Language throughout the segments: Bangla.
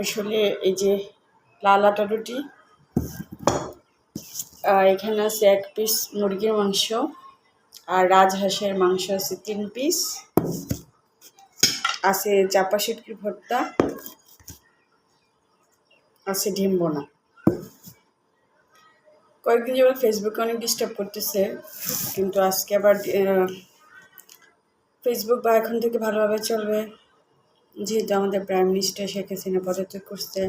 আসলে এই যে লাল আটা রুটি এখানে আছে এক পিস মুরগির মাংস, আর রাজহাঁসের মাংস আছে তিন পিস আছে চাপা শুটকির ভর্তা, আছে ডিম বোনা। কয়েকদিন যাবত ফেসবুকে অনেক ডিস্টার্ব করতেছে, কিন্তু আজকে আবার ফেসবুক বা এখন থেকে ভালোভাবে চলবে। যেহেতু আমাদের প্রাইম মিনিস্টার শেখ হাসিনা পদত্যাগ করছে,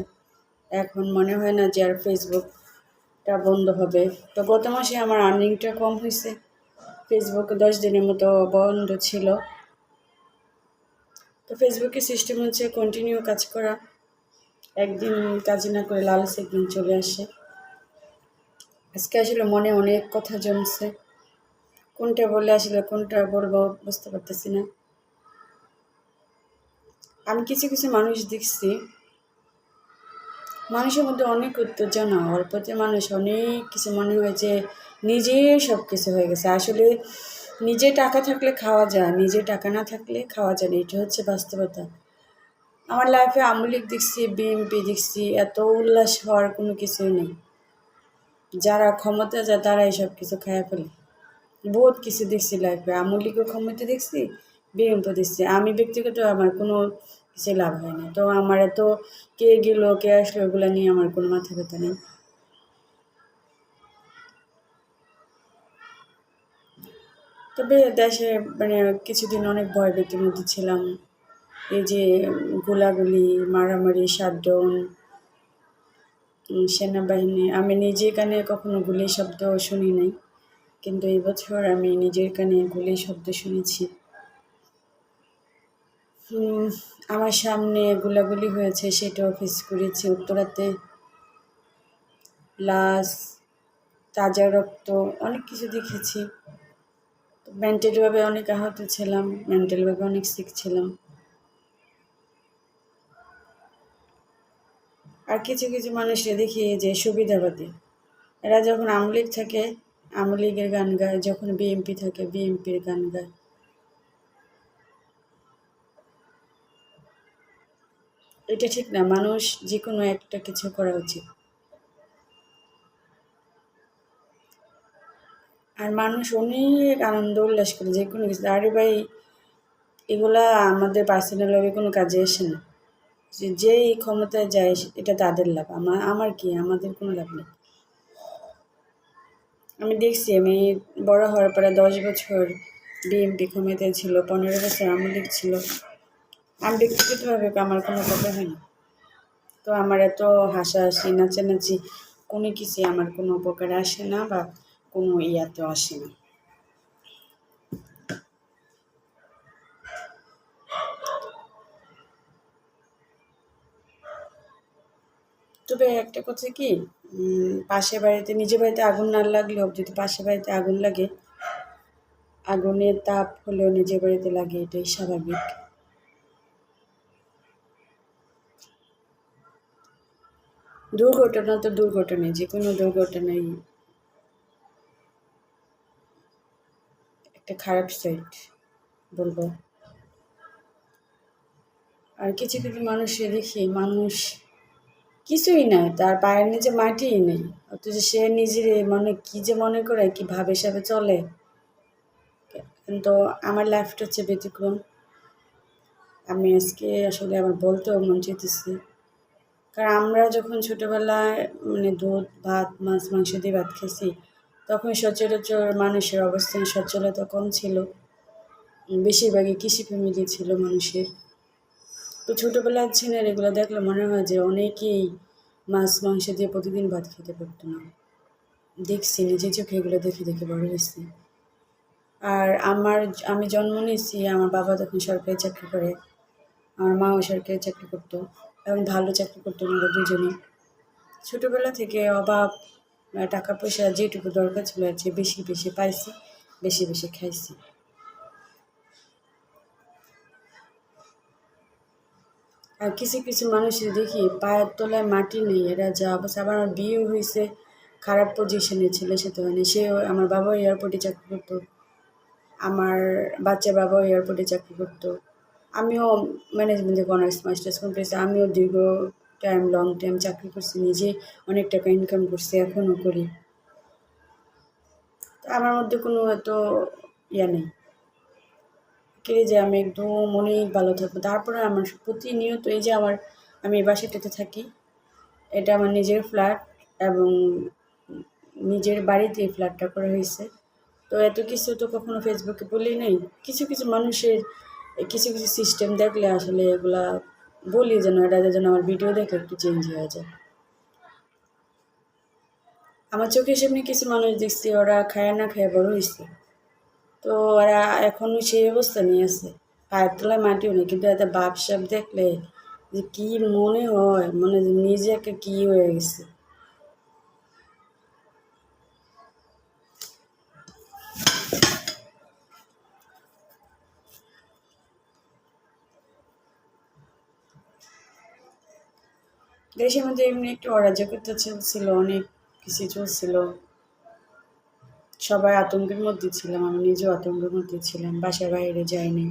এখন মনে হয় না যে আর ফেসবুকটা বন্ধ হবে। তো গত মাসে আমার আর্নিংটা কম হয়েছে। ফেসবুক দশ দিনের মতো বন্ধ ছিল। তো ফেসবুকের সিস্টেম হচ্ছে কন্টিনিউ কাজ করা। একদিন কাজ না করে লালস একদিন চলে আসে। আজকে আসলে মনে অনেক কথা জমছে। কোনটা বলে আসলে কোনটা বলব বুঝতে পারতেছি না। আমি কিছু কিছু মানুষ দেখছি, মানুষের মধ্যে অনেক উত্তেজনা অল্পতে মানুষ অনেক কিছু মনে হয় যে নিজে সব কিছু হয়ে গেছে। আসলে নিজে টাকা থাকলে খাওয়া যায় নিজে টাকা না থাকলে খাওয়া যায় না, এটা হচ্ছে বাস্তবতা। আমার লাইফে আমলিক দেখছি বিএমপি দেখছি, এত উল্লাস হওয়ার কোনো কিছুই নেই। যারা ক্ষমতা যায় তারা সব কিছু খায় ফেলে। বহুত কিছু দেখছি লাইফে আমলিগও ক্ষমতা দেখছি বিএমপি দেখছি আমি ব্যক্তিগত আমার কোনো কিছু লাভ হয় না। তো আমার এত কে গেলো, কে আসলো ওগুলো নিয়ে আমার কোনো মাথা ব্যথা নেই। তবে দেশে মানে কিছুদিন অনেক ভয় ব্যক্তির মধ্যে ছিলাম। এই যে গোলাগুলি, মারামারি শাটডাউন সেনাবাহিনী, আমি নিজে কানে কখনো গুলি শব্দ শুনি নাই। কিন্তু এই বছর আমি নিজের কানে গুলি শব্দ শুনেছি। আমার সামনে গোলাগুলি হয়েছে সেটাও ফেস করেছি। উত্তরাতে লাশ, তাজা রক্ত, অনেক কিছু দেখেছি। মেন্টালিভাবে অনেক আহত ছিলাম মেন্টালভাবে অনেক সিক ছিলাম। আর কিছু কিছু মানুষকে দেখি যে সুবিধাবাদী। এরা যখন আমলিগ থাকে আমলিগের গান গায়, যখন বিএমপি থাকে বিএমপির গান গায়। এটা ঠিক না, মানুষ যে কোনো একটা কিছু করা উচিত। আর মানুষ অনেক আনন্দ উল্লাস করে যে কোনো কিছু। আরে ভাই, এগুলা আমাদের পার্সোনালভাবে কোনো কাজে আসে না। যে, যেই ক্ষমতায় যায়, এটা তাদের লাভ। আমার আমার কি? আমাদের কোনো লাভ নেই। আমি দেখছি, আমি বড় হওয়ার পরে দশ বছর বিএমপি ক্ষমতায় ছিল, পনেরো বছর আমি লীগ ছিল। আমি ব্যক্তিগতভাবে আমার কোনো কথা হয়নি তো আমার এত হাসাহাসি, নাচানাচি, কোনো কিছুই আমার কোনো উপকারে আসে না বা কোনো ইয়াতেও আসে না। তবে একটা কথা কি পাশের বাড়িতে, নিজের বাড়িতে আগুন না লাগলেও যদি পাশের বাড়িতে আগুন লাগে, আগুনের তাপ হলেও নিজের বাড়িতে লাগে, এটাই স্বাভাবিক। দুর্ঘটনা তো দুর্ঘটনা যে কোনো দুর্ঘটনাই। একটা খারাপ সাইড বলব। আর কিছু কিছু মানুষে দেখি, মানুষ কিছুই নাই তার পায়ের নিচে মাটিই নেই। অথচ সে নিজের মনে কী যে মনে করে, কী ভাবে হিসাবে চলে। কিন্তু আমার লাইফটা হচ্ছে ব্যতিক্রম। আমি আজকে আসলে আমার বলতেও মন চেতেছি কারণ আমরা যখন ছোটোবেলায় মানে দুধ, ভাত, মাছ, মাংস দিয়ে ভাত খেয়েছি, তখন সচরাচর মানুষের অবস্থান সচ্ছলতা কম ছিল। বেশিরভাগই কৃষি ফ্যামিলি ছিল মানুষের। তো ছোটোবেলার ছেলের এগুলো দেখলে মনে হয় যে অনেকেই মাছ, মাংস দিয়ে প্রতিদিন ভাত খেতে পারতো না। দেখছি নিজে চোখে এগুলো দেখে দেখে বড় হয়েছি। আর আমার, আমি জন্ম নিয়েছি, আমার বাবা তখন সরকারি চাকরি করে, আমার মাও সরকারি চাকরি করতো। এবং ভালো চাকরি করতো ওনারা দুজনেই। ছোটোবেলা থেকে অভাব টাকা পয়সা যেটুকু দরকার ছিল যে বেশি বেশি পাইছি, বেশি বেশি খাইছি। আর কিছু কিছু মানুষের দেখি পায়ের তলায় মাটি নেই, এরা যা অবস্থা। আবার আমার বিয়ে হয়েছে, খারাপ পজিশনে ছিল সে তো মানে সে আমার বাবাও এয়ারপোর্টে চাকরি করতো, আমার বাচ্চা বাবাও এয়ারপোর্টে চাকরি করতো। আমিও ম্যানেজমেন্ট ম্যানেজমেন্টে অনার্স মাস্টার্স কমপ্লিট আমিও দীর্ঘ টাইম লং টাইম চাকরি করছি, নিজে অনেক টাকা ইনকাম করছি এখনও করি। আমার মধ্যে কোনো এত ইয়া নেই। কে যে আমি একদম অনেক ভালো থাকব। তারপরে আমার প্রতিনিয়ত এই যে আমার, আমি এই বাসাটাতে থাকি, এটা আমার নিজের ফ্ল্যাট এবং নিজের বাড়িতে এই ফ্ল্যাটটা করা হয়েছে। তো এত কিছু তো কখনো ফেসবুকে বলি নাই। কিছু কিছু মানুষের কিছু কিছু সিস্টেম দেখলে আসলে এগুলা বলি যেন এটা যেন আমার ভিডিও দেখে একটু চেঞ্জ হয়ে যায়। আমার চোখের সামনে কিছু মানুষ দেখছি, ওরা খায় না খায় বড় হয়েছে তো ওরা এখনও সেই অবস্থা নিয়ে আছে। পায়ের তলায় মাটিও নেই, কিন্তু এত বাপ সাপ দেখলে যে কি মনে হয় মানে নিজেকে কি হয়ে গেছে। দেশের মধ্যে এমনি একটু অরাজকতা চলছিল অনেক কিছু চলছিল। সবাই আতঙ্কের মধ্যে ছিলাম, আমি নিজেও আতঙ্কের মধ্যে ছিলাম, বাসার বাইরে যাইনি।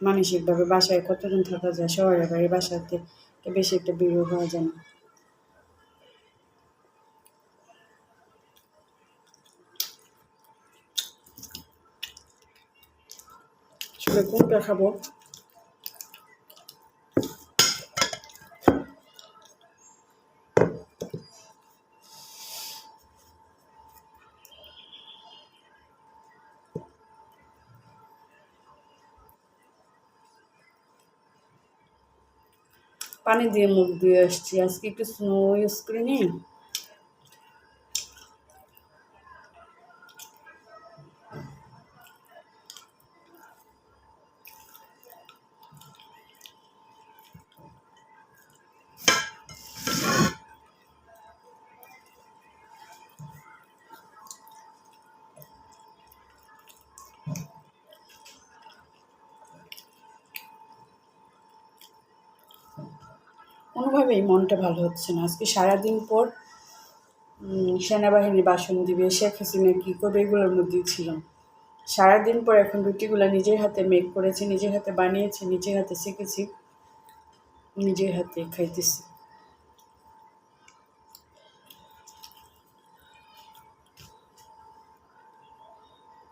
মানসিকভাবে বাসায় কতদিন থাকা যায় শহরের বাইরে বাসাতে বেশি একটা বের হওয়া যায় না কোনটা খাব? পানি দিয়ে মুখ ধুয়ে আসছি। আজকে একটু স্নো ইউজ করে নিই কোনোভাবেই মনটা ভালো হচ্ছে না। আজকে সারাদিন পর সেনাবাহিনী বাসন দিবে, শেখ হাসিনা কী করবে এগুলোর মধ্যেই ছিলাম। সারাদিন পর এখন রুটিগুলো নিজের হাতে মেক করেছি, নিজের হাতে বানিয়েছি, নিজের হাতে শিখেছি, নিজের হাতে খাইতেছি।